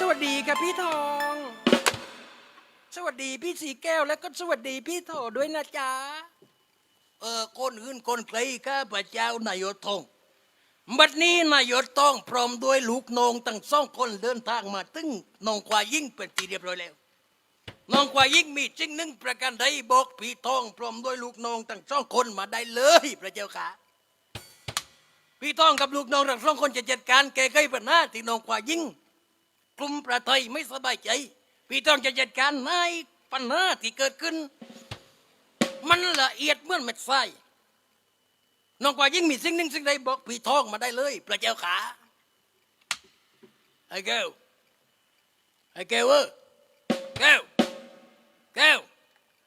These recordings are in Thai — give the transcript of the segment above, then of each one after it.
สวัสดีครับพี่ทอง สวัสดีพี่สีแก้วแล้วก็สวัสดีพี่โถด้วยนะจ๊ะ เออคนอื่นคนไกลข้าพระเจ้านายทองบัดนี้นายต้องพร้อมด้วยลูกนองตั้งสองคนเดินทางมาตึงนองควายยิ่งเป็นที่เรียบร้อยแล้วนองควายยิ่งมีจริงหนึ่งประการใดบอกพี่ทองพร้อมด้วยลูกนองตั้งสองคนมาได้เลยพระเจ้าค่ะพี่ทองกับลูกน้องทั้งสองคนจะจัดการแก้ไขปัญหาที่นองควายยิ่ง กลุ่มประเทศไม่สบายใจ พี่ต้องจะจัดการในปัญหาที่เกิดขึ้น มันละเอียดเหมื่อนเม็ดไฟน้องกว่ายิ่งมีสิ่งหนึ่งสิ่งใดบอกพี่ทองมาได้เลยพระเจ้าขาไอ้แก้วไอ้แก้วเออแก้วแก้ว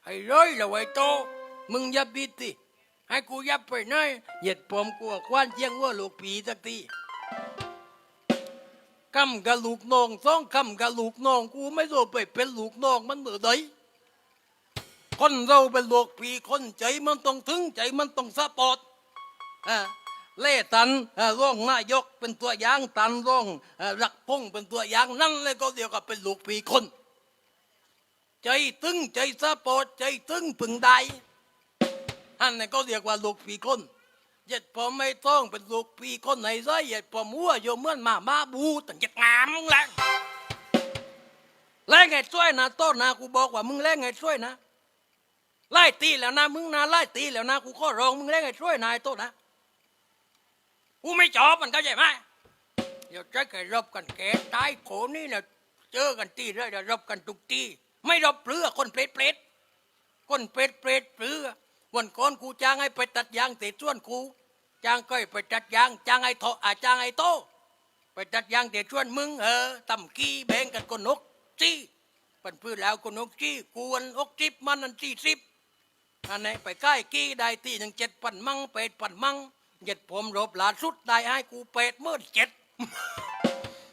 ไอ้ร้อยละไอ้โตมึงอย่าบิดติให้กูยับไปหน่อยเหยียดผมกลัวควานเจียงว่าลูกผีสักที คำกับลูกน้องสองคำกับลูกน้องกูไม่โดไปเป็นลูกน้องมันเหมือนใดคนเราเป็นโลกผีคนใจมันต้องถึงใจมันต้องสปอร์ตอ่าเล่ตันอ่าร่องนายกเป็นตัวอย่างตันร่องอ่ารักพงเป็นตัวอย่างนั่นเลยก็เดียวกับเป็นลูกผีคน ใจตึงใจสปอร์ตใจตึงพึงได้อันนี้ก็เรียกว่าลูกผีคน เย็ดพอไม่ต้องเป็นลูกผีคนไหนซะเหย็ดพอมัวโยมเหมื่อนหมาบ้าบูตั้งจะงามแรงแรงไงช่วยนะต้นนะกูบอกว่ามึงแรงไงช่วยนะไล่ตีแล้วนะมึงนะไล่ตีแล้วนะกูข้อร้องมึงเล่นให้ช่วยนายโตนะกูไม่จอบมันเข้าใจไหมเดี๋ยวจะแกรบกันแกตายโขนี่นะเจอกันตีเรื่อยเดี๋ยวรบกันทุกทีไม่รบเปลือคนเปรตเปรตคนเปรตเปรตเปลือวันก่อนกูจ้างให้ไปตัดยางเตะส่วนกู จ้างก้อยไปตัดยางจ้างไอ้โตอาจ้างไอ้โต ไปตัดยางเตะส่วชวนมึงเออต่ำกี้แบงกันคนนกจี้ปันพื้นแล้วคนนกจี้กวนอกจิบมันนันจี้สิบอันไหนไปใกล้กี้ได้ตีหนึ่งเจ็ดปันมั่งเป็ดปันมั่งเหยียดผมรบหลาสุดได้ให้กูเป็ดเมื่อเจ็ด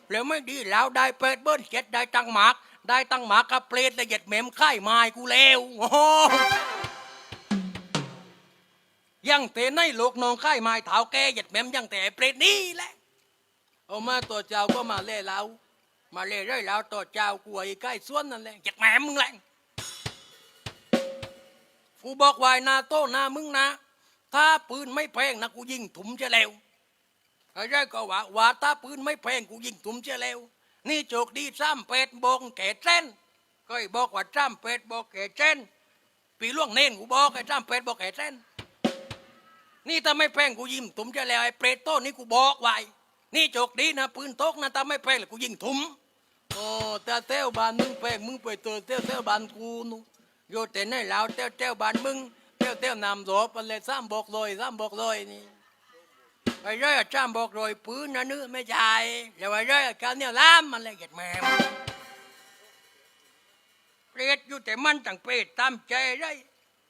แล้วไม่ดีแล้วได้เป็ดเบิ้ลเจ็ดได้ตังหมากได้ตังหมากกับเปรตและเหยียดเหม็มไข่ไม้กูเลวโอ้ ยังเตในโลกนองไข่ไม้เท้าแกหยียดเหม็มยังแต่เปรตนี่แหละเอามาตัวเจ้าก็มาเล่เรามาเล่ได้แล้วตัวเจ้ากูไอ้ใกล้ส่วนนั่นแหละหยียดแหมมึงแหละกูบอกวายนาโต้นามึงนะ ถ้าปืนไม่แพงนะกูยิงถุมจะแล้วไอ้ได้ก็ว่าว่าถ้าปืนไม่แพงกูยิงถุมจะแล้วนี่โจกดีซ้ำเป็ดบงแก่เส้นก็ไอ้บอกว่าซ้ำเป็ดบอกแก่เส้นปีล่วงเน่นกูบอกไอ้ซ้ำเป็ดบอกแก่เส้น นี่ถ้าไม่แพงกูยิงถุมจะแล้วไอ้เปรตโต้นี่กูบอกไว้ นี่โจกดีนะปืนตกนะถ้าไม่แพงเลยกูยิงถุมโอ้แต่เต้วบ้านมึงแพงมึงไปเจอเต้วเต้วบ้านกูนู่โยเต้นให้เราเต้วเต้วบ้านมึงเต้วเต้วนำโสปันเลยซ้ำบอกลอยซ้ำบอกลอยนี่ไอ้เรื่องซ้ำบอกลอยปืนนะนึไม่ใช่เดี๋ยวไอ้เรื่องการเนี่ยล้ำมันเลยเหยียดแม่เปรตอยู่แต่มันต่างเปรตตามใจได้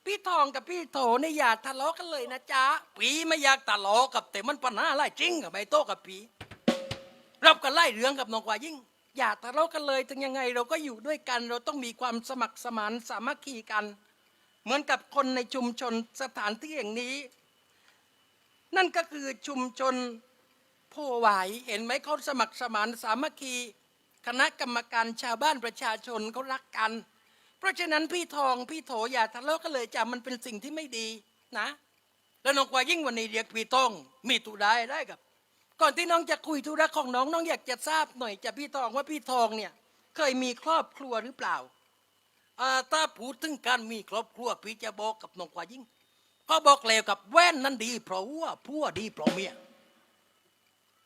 พี่ทองกับพี่โถเนี่ยอย่าทะเลาะกันเลยนะจ๊ะปีไม่อยากตะเลอกับแต่มันปัญหาอะไรจริงกับไอ้โตกับปีรับกันไล่เรื่องกับน้องกว่ายิ่ง อย่าทะเลาะกันเลยถึงยังไงเราก็อยู่ด้วยกัน เราต้องมีความสมัครสมานสามัคคีกัน เหมือนกับคนในชุมชนสถานที่อย่างนี้ นั่นก็คือชุมชนโพหวเห็นไหมเขาสมัครสมานสามัคคี คณะกรรมการชาวบ้านประชาชนเขารักกัน เพราะฉะนั้นพี่ทองพี่โถอย่าทะเลาะกันเลยจ้ะมันเป็นสิ่งที่ไม่ดีนะ แล้วน้องกว่ายิ่งวันนี้เรียกพี่ต้องมีตุได้ได้กับ ก่อนที่น้องจะคุยธุระของน้องน้องอยากจะทราบหน่อยจะพี่ทองว่าพี่ทองเนี่ยเคยมีครอบครัวหรือเปล่าอ่าถ้าพูดถึงการมีครอบครัวพี่จะบอกกับน้องกว่ายิ่งก็บอกแล้วกับแว่นนั้นดีเพราะว่าผัวดีเพราะเมีย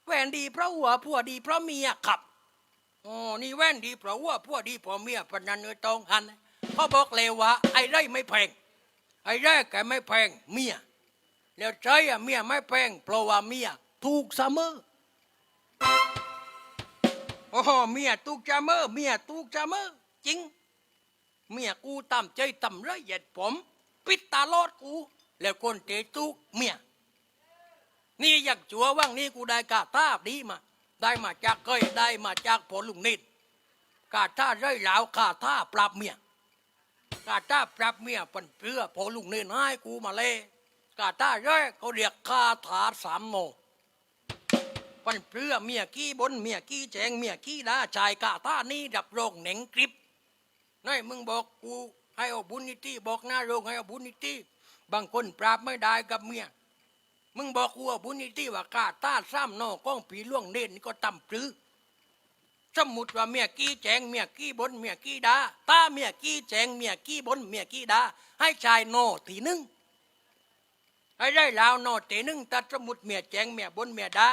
แหวนดีเพราะหัวผัวดีเพราะเมียครับอ๋อนี่แว่นดีเพราะว่าผัวดีเพราะเมียปนนันเออตองหัน เขาบอกแล้วว่าไอ้ไรไม่แพง ไอ้ไรแกไม่แพงเมียแล้วใจอะเมียไม่แพงเพราะว่าเมียถูกเสมอโอ้โหเมียถูกเสมอเมียถูกเสมอจริง เมียกูตามใจตำไรเหยียดผม ปิดตาลอดกู แล้วคนเตะตุกเมียนี่อยากจัวว่างนี่กูได้กาตาดีมา ได้มาจากเคยได้มาจากผลลุงนิดกาท่าไรเหลาวกาท่าปรับเมีย กาท่าปรับเมียป็นเพื่อผลลุงเนิดให้กูมาเลยกาท่าไรเขาเรียกคาถาสามโนปันเปลือเมียกี้บนเมียกี้แจงเมียกี้ดาชายกาตานี่ดับโรงเหน่งกริบนั่นมึงบอกกูให้เอาบุญนิตี้บอกหน้าโรงให้เอาบุญนิตี้บางคนปราบไม่ได้กับเมียมึงบอกกูว่าบุญนิตี้ว่ากาตาซ้ำนอกก้องผีล่วงเด่นนี่ก็ต่ำปรือ สมมุติว่าเมียกี้แจงเมียกี้บนเมียกี้ดาตาเมียกี้แจงเมียกี้บนเมียกี้ดาให้ชายโนตีหนึ่งให้ได้ลาวโนตีหนึ่งแต่สมมุติเมียแจงเมียบนเมียดา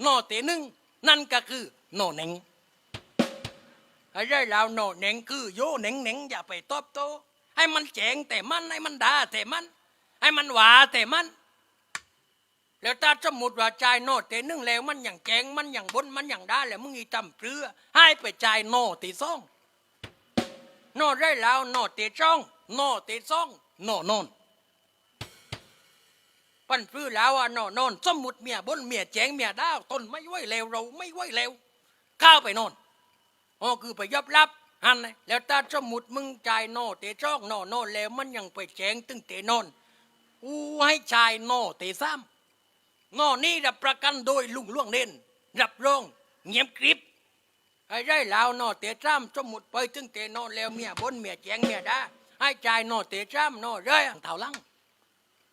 โนตีหนึ่งนั่นก็คือโนเหน่งให้ได้ลาวโนเหน่งคือโยเหน่งเหน่งอย่าไปตอบโต้ให้มันแจงแต่มันให้มันดาแต่มัน ให้มันหวาแต่มัน แล้วถ้าสมมติว่าจ่ายโนเตนึ่งแล้วมันอย่างแจงมันอย่างบนมันอย่างได้แล้วมึงอีจำเปลือให้ไปจ่ายโนตีซ่องโนได้แล้วโนเตจ้องโนเตซ่องโนโนนปันปลื้อแล้วอะโนโนนสมมุติเมียบนเมียแจงเมียดาวตนไม่ไหวแล้วเราไม่ไหวแล้วข้าวไปนอนอ๋อคือไปยอบรับอันนะแล้วถ้าสมมุติมึงจ่ายโนเตจ้องโนโนนแล้วมันยังไปแจงตึงเตโนนกูให้จ่ายโนเตซ้ำ งอนี้รับประกันโดยลุงล่วงเด่นรับรองเงียบกริบไอ้ได้ล้วนอเตะจ้ำสมมุดไปถึงเตะนอนแล้วเมียบนเมียแจงเมียดาให้จ่ายนอเตะจ้ำนอเรื่อยเท่าลัง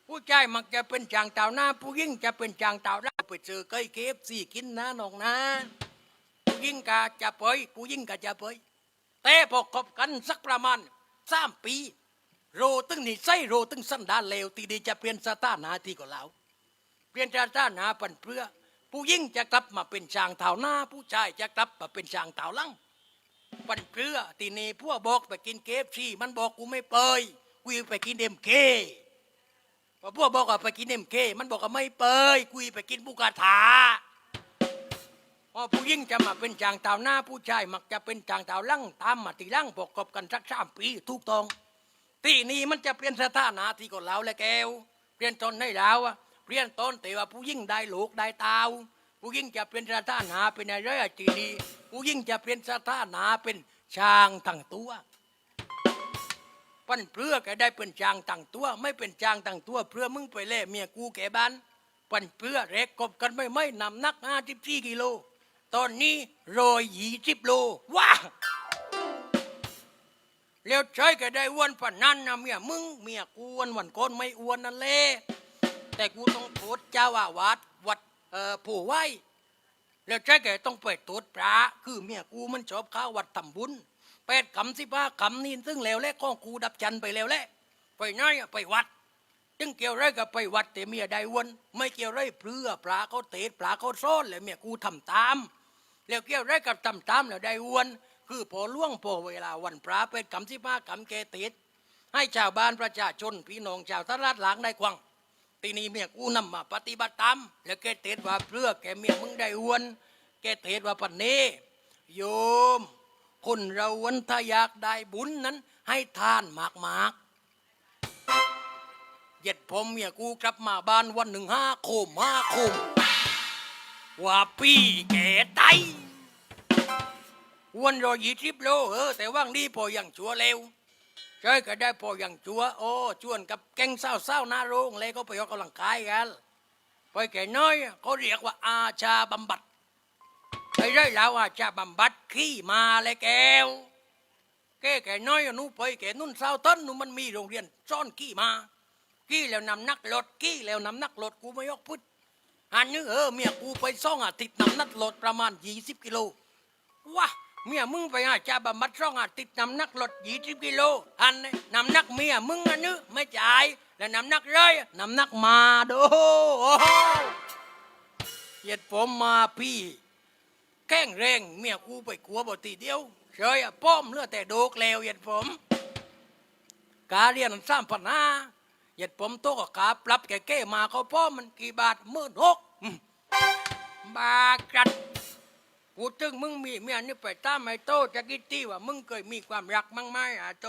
ผู้ชายมักจะเป็นจางเต่าหน้า ผู้หญิงจะเป็นจางเต่าหน้าไปเจอใกล้เคฟสี่กินนะน้องนะผู้หญิงก็จะเปยผู้หญิงก็จะเปยแต่พอคบกันสักประมาณสามปี โรตึงนิสัยโรตึงสันดานเลวตีดีจะเปลี่ยนสถานะที่ก็แล้ว เปลี่ยนจากด้านหนาปันเพื่อ ผู้ยิ่งจะกลับมาเป็นช่างเท้าหน้า ผู้ชายจะกลับมาเป็นช่างเท้าลังปันเพื่อทีนี้พวกบอกไปกินเคฟซีมันบอกกูไม่เปยกูไปกินเอ็มเคพอพวกบอกว่าไปกินเอ็มเคมันบอกว่าไม่เปยกูไปกินบุกาถาพอผู้ยิ่งจะมาเป็นช่างเท้าหน้าผู้ชายมักจะเป็นช่างเท้าลังตามมาตีลังบอกกบกันสักสามปีถูกต้องที่นี่มันจะเปลี่ยนสถานะที่ก่อนแล้วและแก้วเปลี่ยนตนได้แล้วอะ เปลี่ยนต้นแต่ว่าผู้ยิ่งได้ลูกได้เตาผู้ยิ่งจะเปลี่ยนสถานะเป็นอะไรอะทีนี้ผู้ยิ่งจะเปลี่ยนสถานะเป็นช้างตั้งตัวปั้นเพื่อแกได้เป็นช้างตั้งตัว ไม่เป็นช้างตั้งตัว เพื่อมึงไปเล่เมียกูแกบ้านปั้นเพื่อเรกกบกันไม่ไม่นำนักห้าสิบสี่กิโล ตอนนี้รอยยี่สิบโลว้าแล้วใช้ก็ได้อ้วนปานนั้นนะเมียมึงเมียกูอ้วนวันก้นไม่อ้วนนั่นแหละ แต่กูต้องโทษเจ้าอาวาสวัดเอ่อผู้ไหวแล้วใช้ก็ต้องไปโทษพระคือเมียกูมันชอบข้าววัดทำบุญแปดคำสิบห้าคำนี่ซึ่งแล้วแหละของกูดับจันไปแล้วแหละไปไหนอะไปวัดจึงเกี่ยวไรกับไปวัดแต่เมียได้วนไม่เกี่ยวไรเพื่อพระเขาเตะพระเขาซ้อนแล้วเมียกูทำตาม แล้วเกี่ยวไรกับทำตามแล้วได้วนคือพอล่วงพอเวลาวันพระเป็นกรรมที่มากรรมแกติดให้ชาวบ้านประชาชนพี่น้องชาวตลาดหลังได้ควัง ทีนี้เมียกูนำมาปฏิบัติตามแล้วแกเทศว่าเพื่อแกเมียมึงได้อ้วน แกเทศว่าปันนี้โยม คนเราวันถ้าอยากได้บุญนั้น ให้ทานมากมากเย็ดผมเมียกูกลับมาบ้านวันหนึ่งห้าโคมห้าโคมว่าพี่แกไตอ้วนรอยี่สิบโลเออแต่ว่างนี้พอยังชัวเร็ว ใช่ก็ได้พออยังชัวโอ้ชวนกับแก๊งเศร้าเศร้าๆหน้าโรงเลยก็ไปออกกำลังกายกันไปแก่น้อยเขาเรียกว่าอาชาบำบัดไปได้แล้วอาชาบำบัดขี้มาเลยแก้วแกแก่น้อยหนูไปแก่นุ่นเศร้าต้นหนูมันมีโรงเรียนซ่อนขี้มาขี้แล้วนำนักรถขี้แล้วนำนักรถกูไม่ยกพุทธอันนี้เออเมียกูไปซ่องอาทิตย์นำนักรถประมาณยี่สิบกิโลว้า เมียมึงไปอาจาบำบัดซ่องอาทิตย์นำนักรถยี่สิบกิโลอันนี้นำนักเมียมึงอันนี้ไม่จ่ายแล้วนำนักเลยนำนักมาโดโอ้โหเหยียดผมมาพี่ แข้งแรงเมียกูไปกลัวบ่ตีเดียวเฉยอะป้อมเลือแต่โดกแล้วเหยียดผมกาเรียนสร้ามพันห้าเหยียดผมโตกับกาปรับแก่เก้มาเขาป้อมมันกี่บาทหมื่นหกมบากัด พูดถึงมึงมีเมียนี่ไปตามไอ้โตจะกิตตี้ว่ามึงเคยมีความรักมั้งไหมอะโต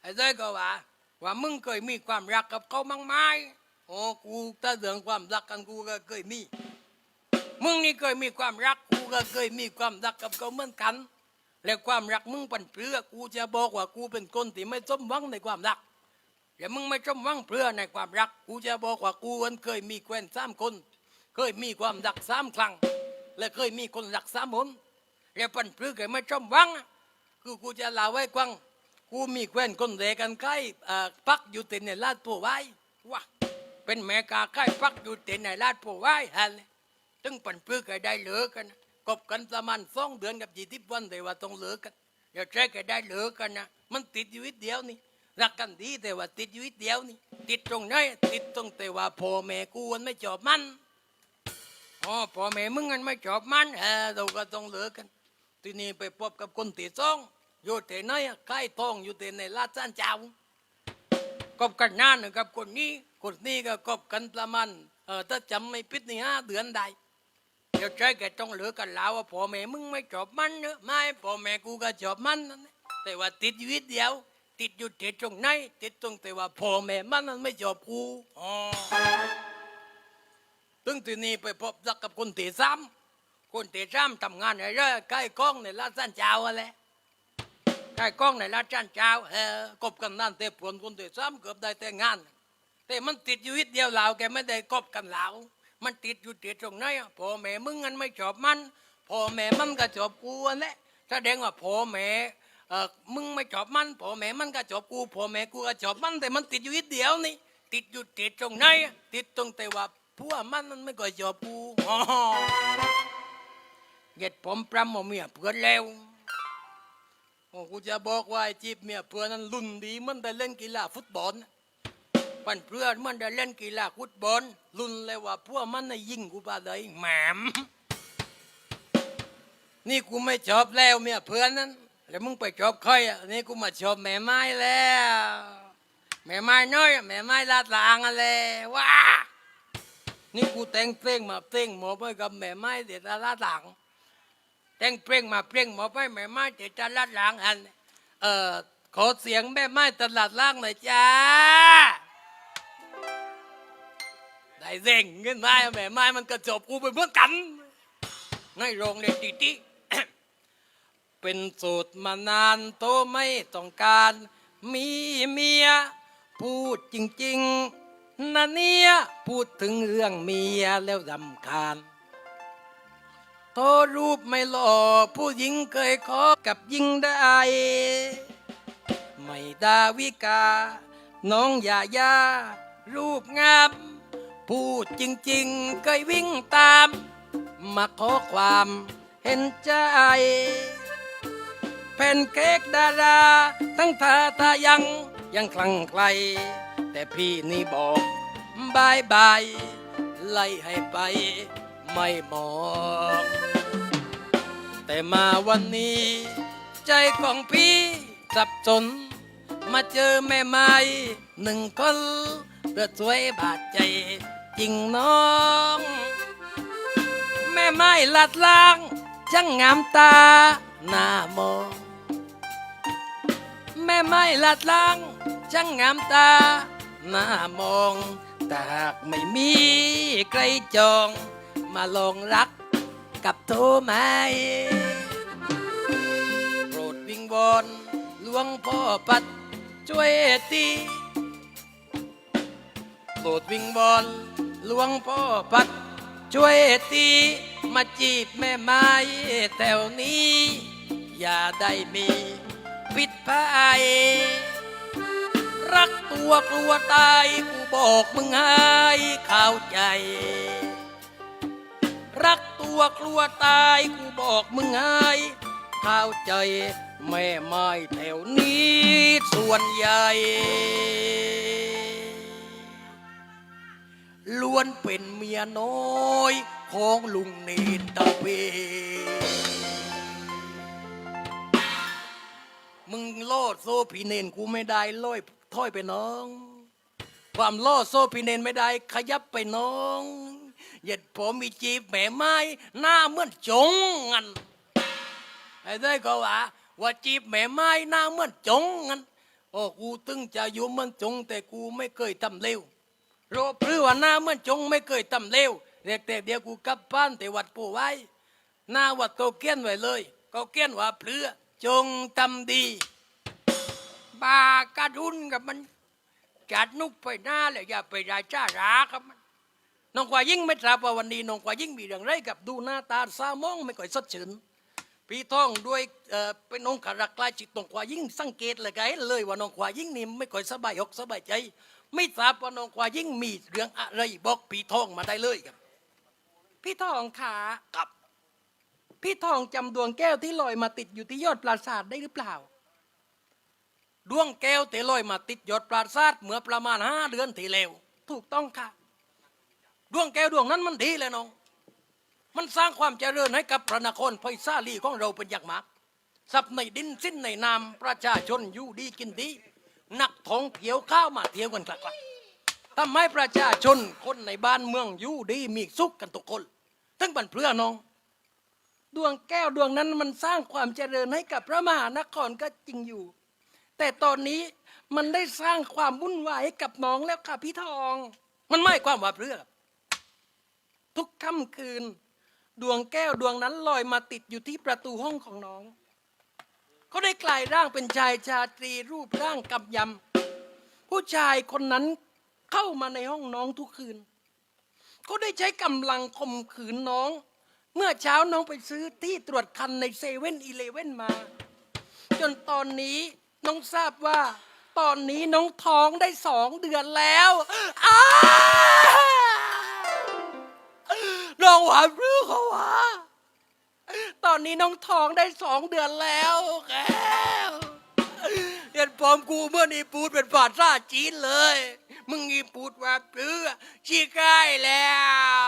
ไอ้เจ้ยก็ว่า ว่ามึงเคยมีความรักกับเขามั้งไหมโอ้กูถ้าเรื่องความรักกันกูก็เคยมี มึงนี่เคยมีความรักกูก็เคยมีความรักกับเขาเหมือนกัน แล้วความรักมึงปันเปลือกูจะบอกว่ากูเป็นคนที่ไม่สมหวังในความรักแต่มึงไม่สมหวังเปลือในความรัก กูจะบอกว่ากูวันเคยมีแควนสามคน เคยมีความรักสามครั้ง และเคยมีคนรักสามหนแล้วปันปลื้อแกไม่ชมหวัง คือกูจะลาไว้กวังกูมีแควนคนเดกันใกล้เอ่อปักอยู่เต็นในลาดปัวไว้ว้าเป็นแม่กาใกล้ปักอยู่เต็นในลาดปัวไว้ฮันเลยตึงปันปลื้อแกได้เหลือกันกบกันประมาณสองเดือนกับยี่สิบวันแต่ว่าต้องเหลือกันเดี๋ยวแจ้แกได้เหลือกันนะมันติดอยู่วิดเดียวนี่รักกันดีแต่ว่าติดอยู่วิดเดียวนี่ติดตรงไหนติดตรงแต่ว่าพ่อแม่กูมันไม่ชอบมัน อ๋อพ่อแม่มึงกันไม่ชอบมันเออเราก็ต้องเลิกกัน ทีนี้ไปพบกับคนตีสองอยู่ที่ไหนอะใกล้ทองอยู่ที่ในลาดจ้านเจ้ากบกันนานกับคนนี้คนนี้ก็กบกันประมาณเออถ้าจำไม่ผิดนี่ห้าเดือนได้เดี๋ยวใจแกต้องเหลือกันแล้วว่าพ่อแม่มึงไม่ชอบมันเนอะไม่พ่อแม่กูก็ชอบมันนั่นแต่ว่าติดอยู่นิดเดียว ติดอยู่ที่ตรงไหนติดตรงแต่ว่าพ่อแม่มันนั้นไม่ชอบกูอ๋อ ตึงทีนี้ไปพบรักกับคนตีซ้ำคนตีซ้ำทำงานอะไรใกล้กล้องในลาดสันเจ้าอะไรใกล้กล้องในลาดสันเจ้าเออกบกันนั่นเตะผลคนตีซ้ำเกือบได้แต่งาน แต่มันติดอยู่นิดเดียวเราแกไม่ได้กบกันแล้วมันติดอยู่ติดตรงไหนอะพ่อแม่มึงกันไม่ชอบมันพ่อแม่มันก็ชอบกูอันแหละแสดงว่าพ่อแม่เออมึงไม่ชอบมันพ่อแม่มันก็ชอบกูพ่อแม่กูก็ชอบมันแต่มันติดอยู่นิดเดียวนี่ติดอยู่ติดตรงไหนอะติดตรงแต่ว่า ผัวมันมันไม่ก็ชอบกูอ๋อเหยียดผมปรำเอาเมียเพื่อนแล้วโอ้กูจะบอกว่าไอ้จีบเมียเพื่อนนั้นรุ่นดีมันได้เล่นกีฬาฟุตบอลปันเพื่อนมันได้เล่นกีฬาฟุตบอลรุ่นเลยว่าพวกมันน่ะยิงกูไปเลยแหมมนี่กูไม่ชอบแล้วเมียเพื่อนนั้นแล้วมึงไปชอบใครอะนี่กูมาชอบแม่ไม้แล้วแม่ไม้น้อยแม่ไม้ลาดลางอะไรว้า นี่กูแต่งเพลงมาเพลงหมอไปกับแม่ไม้เดี๋ยวจะลาดหลังแต่งเพลงมาเพลงหมอไปแม่ไม้เดี๋ยวจะลาดหลังอันเอ่อขอเสียงแม่ไม้ตลาดล่างหน่อยจ้าได้เร่งเงินไม้แม่ไม้มันกระจบกูไปเพื่อนกันในโรงเรียนติติเป็นสูตรมานานโตไม่ต้องการ มีเมีย พูดจริง ๆ นะเนี่ยพูดถึงเรื่องเมียแล้วรำคาญโทรรูปไม่หล่อผู้หญิงเคยขอกับยิงได้ ไม่ดาวิกา น้องยายา รูปงาม พูดจริงๆเคยวิ่งตาม มาขอความเห็นใจแผ่นเค้กดารา ทั้งทาทายังยังคลั่งไคล แต่พี่นี่บอกบายบายไล่ให้ไปไม่มอง แต่มาวันนี้ ใจของพี่สับสน มาเจอแม่ไม้หนึ่งคนเพื่อสวยบาดใจจริงน้อง แม่ไม้ลัดล้างช่างงามตาหน้ามอง แม่ไม้ลัดล้าง ช่างงามตาหน้ามองแต่หากไม่มีใครจอง มาลองรักกับโทไม้โปรดวิงวอนหลวงพ่อปัดช่วยตีโปรดวิงวอนหลวงพ่อปัดช่วยตีมาจีบแม่ไม้แถวนี้ อย่าได้มีปิดพาย รักตัวกลัวตายกูบอกมึงให้เข้าใจ รักตัวกลัวตายกูบอกมึงให้เข้าใจ แม่ไม้แถวนี้ส่วนใหญ่ ล้วนเป็นเมียน้อยของลุงเนนตะเวมึงโลดโซ่พีเนนกูไม่ได้ลอย ถอยไปน้อง ความโลดโซ่พีเนนไม่ได้ ขยับไปน้องเหยียดผมมีจีบแม่ไม้หน้าเหมือนจงงันไอ้ได้ก็ว่าว่าจีบแม่ไม้หน้าเหมือนจงงันโอ้กูตึงจะอยู่เหมือนจง แต่กูไม่เคยทำเลวโรบหรือว่าหน้าเหมือนจงไม่เคยทำเลวเรียกแต่เดียวกูกลับบ้านแต่วัดปู่ไว้หน้าวัดเขาเกี้ยนไว้เลยเขาเกี้ยนว่าเปลือจงทำดี บากระดุนกับมัน จัดนุกไปหน้าเลยอย่าไปได้จ้ารากับมันน้องกว่ายิ่งไม่ทราบว่าวันนี้น้องกว่ายิ่งมีเรื่องไรกับดูหน้าตาซามองไม่ค่อยสดชื่นพี่ท้องด้วยเอ่อเป็นองค์ขรักใกล้จิตน้องกว่ายิ่งสังเกตเลยไงเลยว่าน้องกว่ายิ่งนี่ไม่ค่อยสบายอกสบายใจ ไม่ทราบว่าน้องกว่ายิ่งมีเรื่องอะไรบอกพี่ท้องมาได้เลยครับ พี่ทองขากับ พี่ทองจำดวงแก้วที่ลอยมาติดอยู่ที่ยอดปราสาทได้หรือเปล่า ดวงแก้วที่ลอยมาติดยอดปราสาทเมื่อประมาณห้าเดือนที่แล้วถูกต้องค่ะ ดวงแก้วดวงนั้นมันดีเลยน้อง มันสร้างความเจริญให้กับพระนครไพศาลีของเราเป็นอย่างมากทรัพย์ในดินสิ้นในนามประชาชนอยู่ดีกินดี นักท่องเที่ยวเข้ามาเที่ยวกันกลักๆทำให้ประชาชนคนในบ้านเมืองอยู่ดีมีสุขกันทุกคนทั้งบันเพื่อน้อง ดวงแก้วดวงนั้นมันสร้างความเจริญให้กับพระมหานครก็จริงอยู่ แต่ตอนนี้มันได้สร้างความวุ่นวายให้กับน้องแล้วค่ะพี่ทอง มันไม่ความว่าเพื่อทุกค่ำคืน ดวงแก้วดวงนั้นลอยมาติดอยู่ที่ประตูห้องของน้อง เขาได้กลายร่างเป็นชายชาตรีรูปร่างกำยำผู้ชายคนนั้นเข้ามาในห้องน้องทุกคืน เขาได้ใช้กำลังข่มขืนน้อง เมื่อเช้าน้องไปซื้อที่ตรวจคันในเซเว่นอีเลเว่นมา จนตอนนี้ น้องทราบว่า ตอนนี้น้องท้องได้สองเดือนแล้วอ้าน้องหวานรื้เขาวะตอนนี้น้องท้องได้สองเดือนแล้วแกเห็นพร้อมกูเมื่อนี้พูดเป็นภาษาจีนเลย มึงอีพูดว่าเปลือชี้ใกล้แล้ว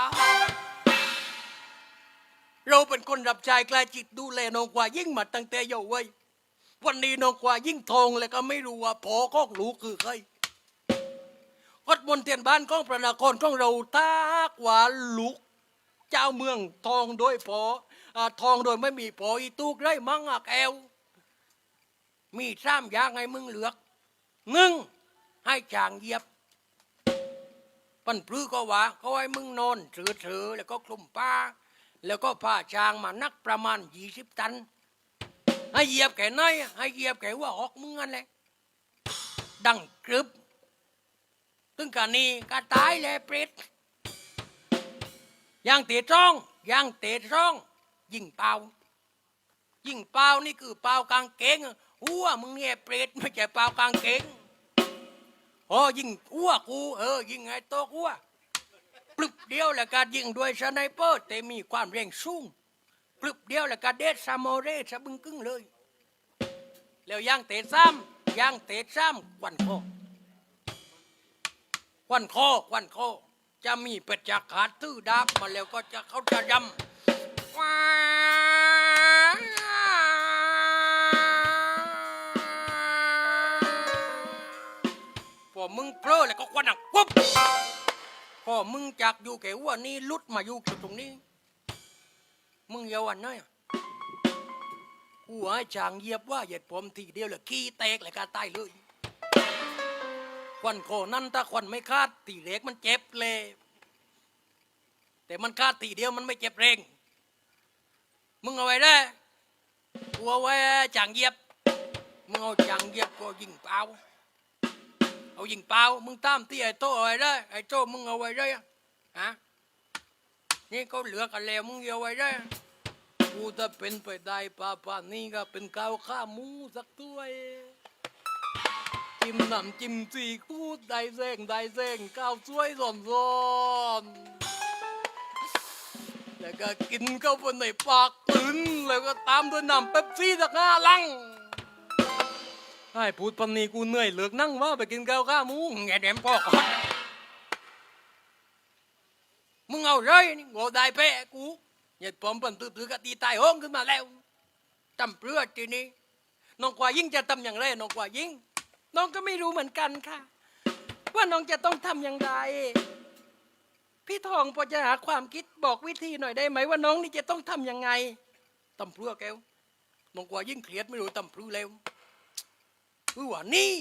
เราเป็นคนรับใช้กล้จิตดูแลน้องกว่ายิ่งมาตั้งแต่เยาว์วัย วันนี้น้องกว่ายิ่งทองเลยก็ไม่รู้ว่าพอของลูคือใครวัดบนเทียนบ้านของพระนครของเราถ้าหากว่าลูกเจ้าเมืองทองโดยพออทองโดยไม่มีพออีตูกไรมั่งอักแอว มีสามอย่างให้มึงเหลือกหนึ่งให้จางเยียบปันปลื้อก็ว่าเขาให้มึงนอนเถือๆแล้วก็คลุมป้า แล้วก็ผ้าช้างมานักประมาณยี่สิบตัน ให้เหยียบแก่ไหนให้เหยียบแก่ว่าออกมึงนั่นแหละดังกรึบตึงกานี้ก็ตายแล้วเปรตย่างเตะจ้องย่างเตะจ้อง ยิงเป่ายิงเป่านี่คือเป่ากางเกงหัวมึงเนี่ยเปรตไม่ใช่เป่ากางเกงโอ้ยิงหัวกูเออยิงไงโตกหัวปลึบเดียวแล้วก็ยิงด้วยสไนเปอร์แต่มีความเร่งสูง ลึบเดียวแล้วก็เดชซามโมเรสะบึงกึ่งเลย แล้วย่างเตะซ้ำย่างเตะซ้ำควันคอควันคอควันคอจะมีเป็ดจากขาดตื้อดาบมาแล้วก็จะเขาจะยำว้พอมึงเพ้อแล้วก็ควันอะปุ๊บพอมึงจากอยู่แก่ว่านี่ลุดมาอยู่ตรงนี้ มึงอย่าวันน้อยอะกูให้จางเหยียบว่าเหยียดผมทีเดียวเลยขี้แตกเลยกาตายเลยควันโคนั่นถ้าควันไม่คาดตีเล็กมันเจ็บเลย แต่มันคาดทีเดียวมันไม่เจ็บเร่ง มึงเอาไว้ได้กูเอาไว้จางเหยียบ มึงเอาจางเหยียบก็ยิงเปล่าเอายิงเปล่ามึงตามที่ไอ้โตเอาไว้ได้ไอ้โตมึงเอาไว้ได้อะฮะ นี่เขาเหลือกันแล้วมึงเอาไว้ได้กูถ้าเป็นไปได้ป้าป้านี่ก็เป็นข้าวข้าหมูสักถ้วย จิ้มน้ำจิ้มซีฟูดได้เส้งได้เส้งข้าวสวยร้อนๆแล้วก็กินเข้าไปในปากตื่นแล้วก็ตามด้วยน้ำเป๊ปซี่สักห้าลังไอ้พูดปันนี้กูเหนื่อยเหลือกนั่งว่าไปกินข้าวข้าหมูแงแดมพ่อก่อน มึงเอาเลยนี่โง่ได้เป้กูเหยียดผมปันตื้อๆกตีตายห้องขึ้นมาแล้วจำเปลือทีนี้น้องกว่ายิ่งจะทำอย่างไรน้องกว่ายิ่ง น้องก็ไม่รู้เหมือนกันค่ะ ว่าน้องจะต้องทำอย่างไร พี่ทองพอจะหาความคิดบอกวิธีหน่อยได้ไหมว่าน้องนี่จะต้องทำยังไงตำเปลือแก้วน้องกว่ายิ่งเครียดไม่รู้ตำเปลือแล้วคือว่านี่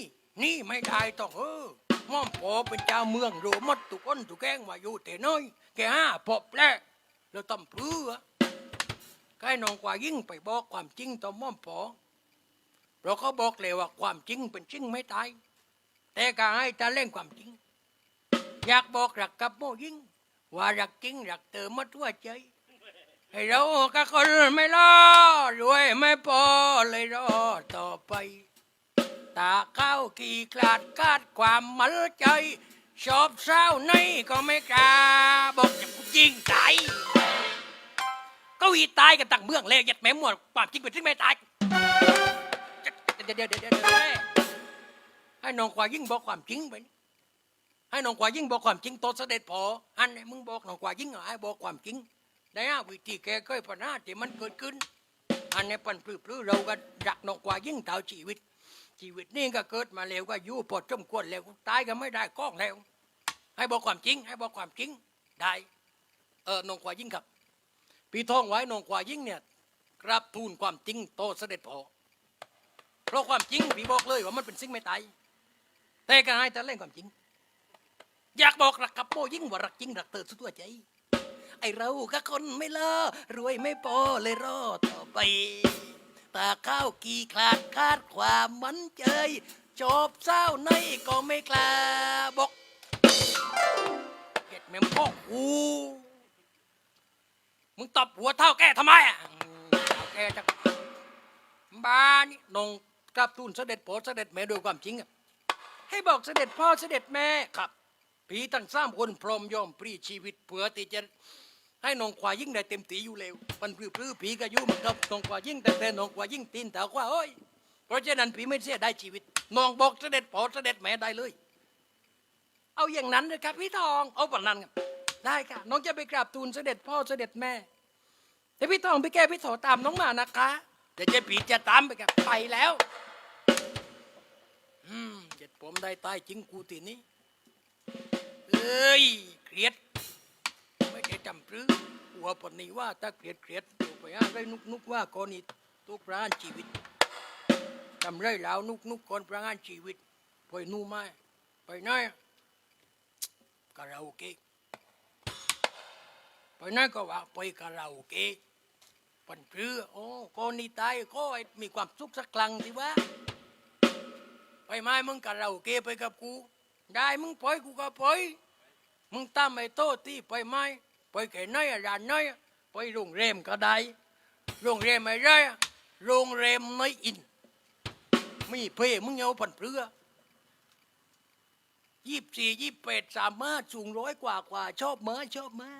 นี่ไม่ได้ต้องเออ ม่อมพอเป็นเจ้าเมืองรู้หมดทุกคนทุกแกงว่าอยู่แต่น้อย แกห้าพบแล้วแล้วตำเพื่อใกล้น้องกว่ายิ่งไปบอกความจริงต่อม่อมพอเราก็บอกเลยว่าความจริงเป็นจริงไม่ตายแต่ก็ให้ตาเล่งความจริง อยากบอกหลักกับโมยิ่ง ว่ารักจริงรักเติมมาทั่วใจให้เรากับคนไม่รอรวยไม่พอเลยรอต่อไป ตาเข้ากี่คลาดคาดความมันใจ ชอบเศร้าในก็ไม่กล้าบอกจะจริงใจก็วีตายกันตั้งเมืองเลยยัดแม่หมวดความจริงเป็นที่ไม่ตายเดี๋ยวเดี๋ยวเดี๋ยวเดี๋ยวให้น้องกวายิ่งบอกความจริงไปให้น้องกวายิ่งบอกความจริงโตเสด็จพออันนี้มึงบอกน้องกวายิ่งเหรอให้บอกความจริงได้ฮะวิธีแกเคยปัญหาที่มันเกิดขึ้นอันนี้ปันปลื้อเราก็ดักน้องกวายิ่งเท่าชีวิต ชีวิตนี่ก็เกิดมาแล้วก็อยู่พอจมควรแล้วตายก็ไม่ได้ก้องแล้ว ให้บอกความจริง ให้บอกความจริงได้เออนองกว่ายิ่งครับพี่ทองไว้นองกว่ายิ่งเนี่ยกราบทูลความจริงโตเสด็จพอเพราะความจริงพี่บอกเลยว่ามันเป็นสิ่งไม่ตายแต่ก็ให้แต่เล่นความจริง อยากบอกรักกับโปยิ่งว่ารักจริงรักเติร์สุดตัวใจ ไอเราก็คนไม่เลอรวยไม่พอเลยรอต่อไป ตาข้าวกี่คลาดคาดความมันเจยจบเศร้าในก็ไม่กล้าบอกเก็ดแม่มพ่อกูมึงตบหัวเท่าแกทำไมอะอืมเท่าแกจะบ้านี่นงกราบทูลเสด็จพ่อเสด็จแม่โดวยความจริงอะให้บอกเสด็จพ่อเสด็จแม่ครับผีทั้งสามคนพร้อมยอมปรีชีวิตเพื่อที่จะ ให้นองควายยิ่งได้เต็มตีอยู่เร็วปันปลื้อปลื้อผีก็อยู่เหมือนกับนองควายยิ่งแต่แต่นองควายยิ่งตีนแต่ว่าเฮ้ยเพราะฉะนั้นผีไม่เสียได้ชีวิตนองบอกเสด็จพ่อเสด็จแม่ได้เลย เอาอย่างนั้นเลยครับพี่ทองเอาแบบนั้นครับได้ค่ะน้องจะไปกราบทูลเสด็จพ่อเสด็จแม่เดี๋ยวพี่ทองพี่แก้พี่โถตามน้องมานะคะเดี๋ยวเจ๊ผีจะตามไปกับไปแล้วอืมเจ็ดผมได้ตายจริงกูทีนี้เอ้ย เครียดไอ้จำปรือหัวปนนี้ว่าถ้าเครียดเครียดตัวไปอะไรนุกนุกว่าก่อนนี้ตุกประหารชีวิตจำไรแล้วนุกนุกก่อนประหารชีวิตไปนู่นไหมไปไหนคาราโอเกะไปนั่นก็ว่าไปคาราโอเกะปันเพื่อโอ้คนนี้ตายก็ให้มีความสุขสักครั้งสิวะไปไหมมึงคาราโอเกะไปกับกูได้มึงไปกูก็ไปมึงตามไอ้โตที่ไปไหม ไปแค่ไหนอะร้านไหนอะไปโรงแรมก็ได้โรงแรมไม่ได้โรงแรมในอินมีเพมึงเอาปันเพื่อยี่สี่ยี่แปดสามารถสูงร้อยกว่ากว่าชอบมาชอบมา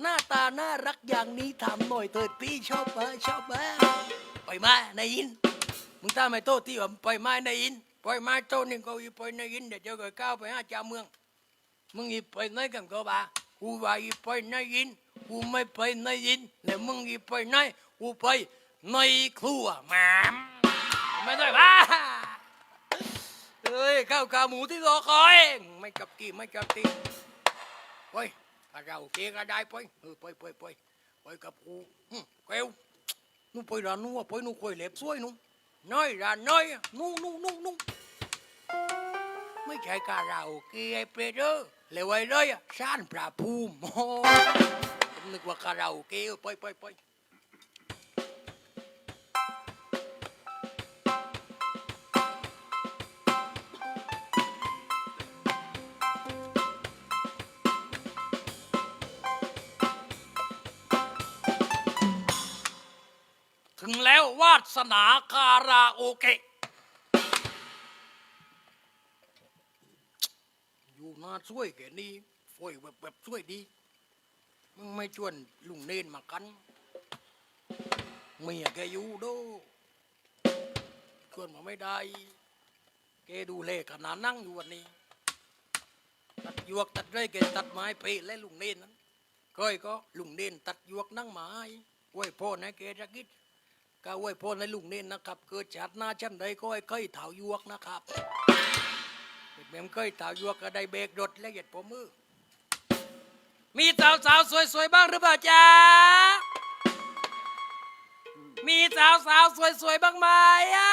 หน้าตาน่ารักอย่างนี้ถามหน่อยเถิดพี่ชอบมาชอบมาไปมาในอินมึงตาไอ้โตที่ว่าไปมาในอินไปมาโตนี่ก็อีไปในอินเดี๋ยวเจอกับก้าวไปห้าเจ้าเมืองมึงอีไปไหนกันก็บ่า กูว่าอีไปในอินกูไม่ไปในอินแล้วมึงอีไปไหนกูไปในครัวแหมมไม่ได้บ้าเอ้ยข้าวขาหมูที่รอคอย ไม่กับกี่ไม่กับตีเฮ้ยคาราเกะก็ได้ไปเออไปไปไปไปกับกูเกลนู่ไปร้านนู้นไปนู่นคอยเล็บสวยนู่นน้อยร้านน้อยนู่นนู่นนู่นนู่นไม่ใช่คาราโอเกะไอ้เปรเด้อ เลวไอ้เลยอะชานปลาภูมิโอ้ผมนึกว่าคาราโอเกะไปไปไปถึงแล้ววาสนาคาราโอเกะ นาช่วยแกนี่ฝอยแบบแบบช่วยดี มึงไม่ชวนลุงเนนมากันเมียแกอยู่โดชวนมาไม่ได้ แกดูเลขนาดนั่งอยู่วันนี้ ตัดยวกตัดไรแกตัดไม้ไปและลุงเนนนั้นเคยก็ลุงเนนตัดยวกนั่งไม้ไว้พ่อนะแกจะคิดก็ไว้พรในลุงเน้นนะครับ เกิดชาติหน้าชั้นใดก็ให้เคยเถายวกนะครับ เมมเคยเถายวกก็ได้เบรกรถและเหยียดผมมือ มีสาวสาวๆสวยบ้างหรือเปล่าจ๊ะ มีสาวสาวๆสวยบ้างไหมอะ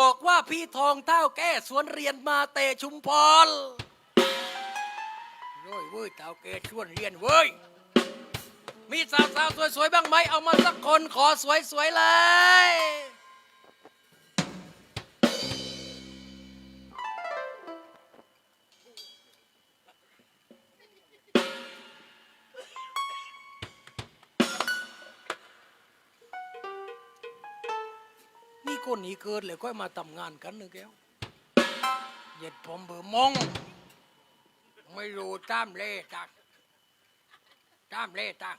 บอกว่าพี่ทองเท่าแก้สวนเรียนมาเตชุมพรโร้ยเว้ยเท่าแก่สวนเรียนเว้ย มีสาวสาวๆสวยบ้างไหม เอามาสักคนขอสวยๆเลย คนนี้เกิดเลยค่อยมาทำงานกันนึกแก้วเหย็ดผมเบื่อมองไม่รู้ตามเล่ตักตามเล่ตัก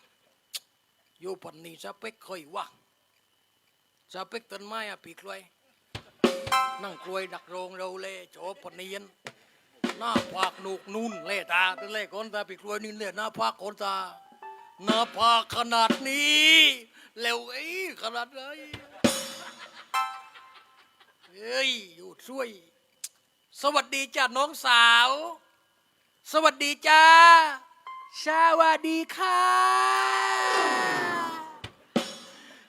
อยู่ปนนี้สเปกเคยว่าสเปกต้นไม้อะปีกล้วย นั่งกล้วยดักโรงเราเล่โจปนเนียนหน้าผากหนูกนุ่นเล่ตาตึเล่คนตาปีกล้วยนี่เล่หน้าผากคนตาหน้าผากขนาดนี้เร็วไอ้ขนาดไหน เฮ้ยอยู่ช่วย สวัสดีจ้าน้องสาว สวัสดีจ้าสวัสดีค่ะ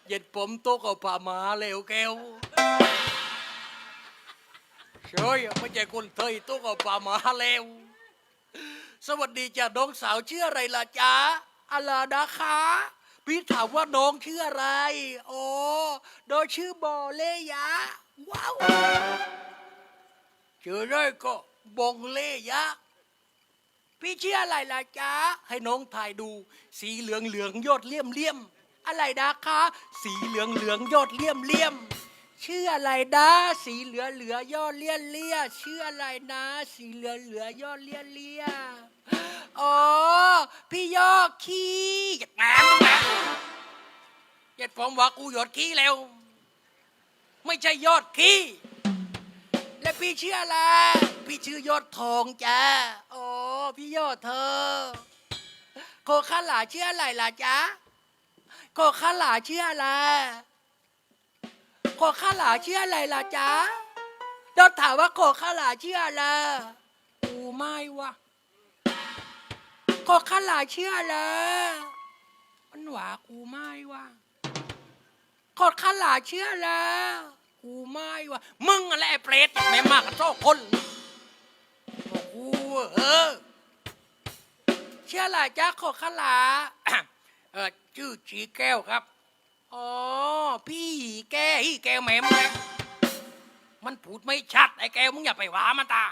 เหย็ดผมโตะกับป่าหมาเร็วแก้วเฉยไม่ใช่คนเทยโตะกับป่าหมาเร็วสวัสดีจ้าน้องสาวชื่ออะไรล่ะจ๊ะอะไรนะคะพี่ถามว่าน้องชื่ออะไรอ๋อน้องชื่อบอเลยะ ว้าวชื่อได้ก็บงเลยะ พี่เชื่ออะไรล่ะจ๊ะ ให้น้องถ่ายดู สีเหลืองเหลืองยอดเลี่ยมเลี่ยม อะไรนะคะ สีเหลืองเหลืองยอดเลี่ยมเลี่ยมชื่ออะไรนะสีเหลือเหลือยอดเลี่ยนเลี่ยชื่ออะไรนะ สีเหลือเหลือยอดเลี่ยนเลี่ยอ๋อพี่ยอดขี้หยัดแหมมึงนะหยัดผมว่ากูหยอดขี้แล้ว ไม่ใช่ยอดขี้ และพี่ชื่ออะไรพี่ชื่อยอดทองจ้าโอ๋อพี่ยอดเธอ โคคาหลาชื่ออะไรล่ะจ๊ะโคคาหลาชื่ออะไรโคคาหลาชื่ออะไรล่ะจ๊ะเราถามว่าโคคาหลาชื่ออะไรกูไม่วะโคคาหลาชื่ออะไรมันหวากูไม่วะ โคคาหลาเชื่ออะไรกูไม่วะมึงอะไรไอ้เปรตไม่มากกับโซ่คนบอกกูเออชื่ออะไรจ๊ะโคคาลาเออชื่อชีแก้วครับ อ๋อ พี่แก้ฮีแก้วแม่มเลยมันพูดไม่ชัดไอ้แก้วมึงอย่าไปหวามันตา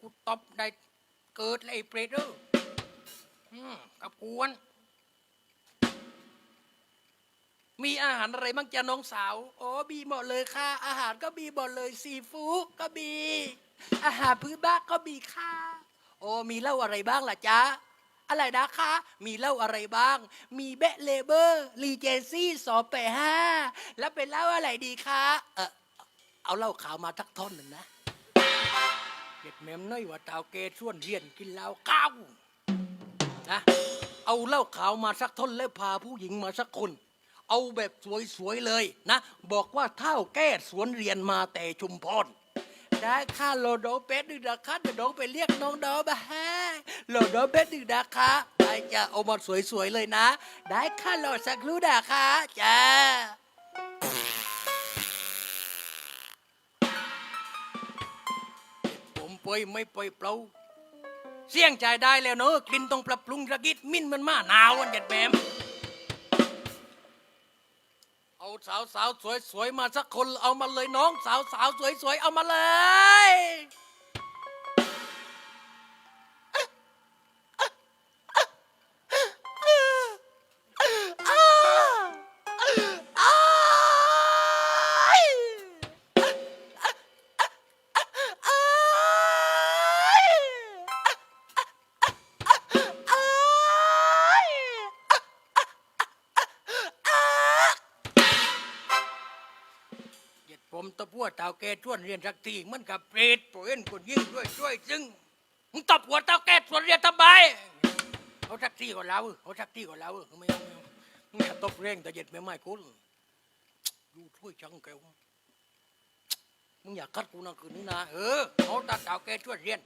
กูตบได้เกิดเลยไอ้เปรตเออกับกวน มีอาหารอะไรบ้างจ๊ะน้องสาว โอ๋อบีหมดเลยค่ะ อาหารก็บีหมดเลยซีฟู้ดก็บี อาหารพื้นบ้านก็บีค่ะ โอ้มีเหล้าอะไรบ้างล่ะจ๊ะ อะไรนะคะ มีเหล้าอะไรบ้าง มีเบะเลเบอร์รีเจนซี่สองแปดห้าแล้วเป็นเหล้าอะไรดีคะเออเอาเหล้าขาวมาทักท่อนหนึ่งนะเด็ดแมมน้อยว่าตาเกส่วนเรียนกินเหล้าข้าวนะเอาเหล้าขาวมาสักท่อนแล้วพาผู้หญิงมาสักคน เอาแบบสวยๆเลยนะ บอกว่าเท่าแก้สวนเรียนมาแต่ชุมพรได้ค่ะโลโดเป็ดหนึ่งนะคะเดี๋ยวน้องไปเรียกน้องดอมาให้โลโดเป็ดหนึ่งนะคะได้จะเอามาสวยๆเลยนะ ได้ค่ะรอสักครู่นะคะจ้าผมไปไม่ไปเปล่าเสี่ยงใจได้แล้วเนอะกลิ่นต้องปรับปรุงระกิดมิ้นมันมาหนาววันเด็ดแหม สาวสาวสวยสวยมาสักคนเอามาเลยน้องสาวสาวสวยสวยเอามาเลย เต่าแก่ชวนเรียนสักทีเหมันกับเปรตปเอ็นคนยิ่งด้วยช่วยซึ่งมึงตบหัวเต่าแก่ชวนเรียนทำไมเขาสักทีก่อนแล้วเขาสักทีก่อนแล้วไม่เอาไม่เอามึงอย่าตบเร่งแต่เย็ดไม่ไม่คุณดูช่วยชังแก้วมึงอยากคัดกูนะคืนนี้นะเออเอาตาเต่าแก่ชวนเรียน